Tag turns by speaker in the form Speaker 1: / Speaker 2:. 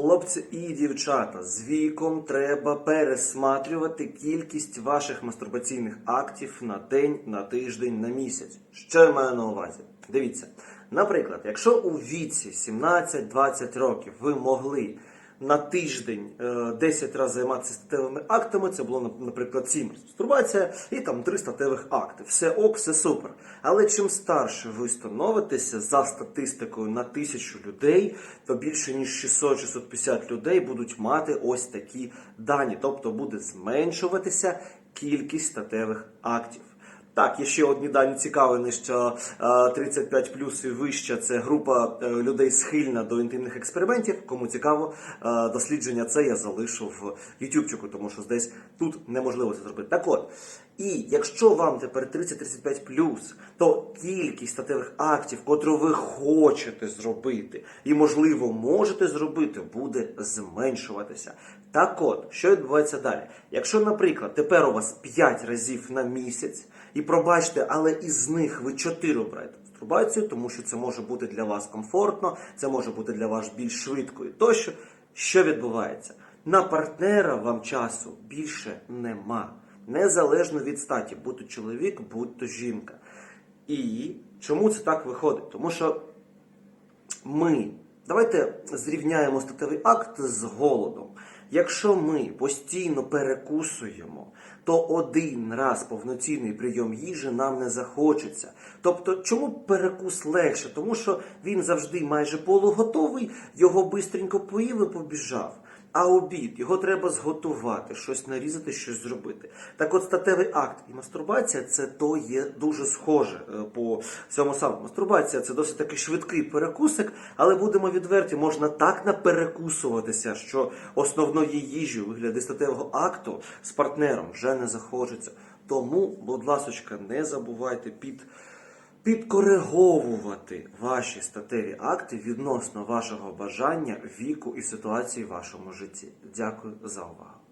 Speaker 1: Хлопці і дівчата, з віком треба пересматрювати кількість ваших мастурбаційних актів на день, на тиждень, на місяць. Що я маю на увазі? Дивіться, наприклад, якщо у віці 17-20 років ви могли на тиждень е, 10 разів займатися статевими актами, це було, наприклад, 7 мастурбація і там 3 статевих акти. Все ок, все супер. Але чим старше ви становитеся за статистикою на тисячу людей, то більше ніж 600-650 людей будуть мати ось такі дані, тобто буде зменшуватися кількість статевих актів. Так, є ще одні дані цікаві, що е, 35 плюс і вище це група е, людей схильна до інтимних експериментів. Кому цікаво, е, дослідження це я залишу в Ютубчику, тому що десь тут неможливо це зробити. Так от, і якщо вам тепер 30-35 плюс, то кількість статевих актів, котру ви хочете зробити, і можливо можете зробити, буде зменшуватися. Так от, що відбувається далі? Якщо, наприклад, тепер у вас 5 разів на місяць, і пробачте, але із них ви 4 обираєте мастурбацію, тому що це може бути для вас комфортно, це може бути для вас більш швидко і тощо. Що відбувається? На партнера вам часу більше нема. Незалежно від статі, будь то чоловік, будь то жінка. І чому це так виходить? Тому що ми давайте зрівняємо статевий акт з голодом. Якщо ми постійно перекусуємо, то один раз повноцінний прийом їжі нам не захочеться. Тобто, чому перекус легше? Тому що він завжди майже полуготовий, його бистренько поїв і побіжав. А обід його треба зготувати, щось нарізати, щось зробити. Так от статевий акт і мастурбація це то є дуже схоже е, по цьому самому. Мастурбація це досить таки швидкий перекусик, але будемо відверті, можна так наперекусуватися, що основної їжі у вигляді статевого акту з партнером вже не захочеться. Тому, будь ласочка, не забувайте під підкориговувати ваші статеві акти відносно вашого бажання, віку і ситуації в вашому житті. Дякую за увагу.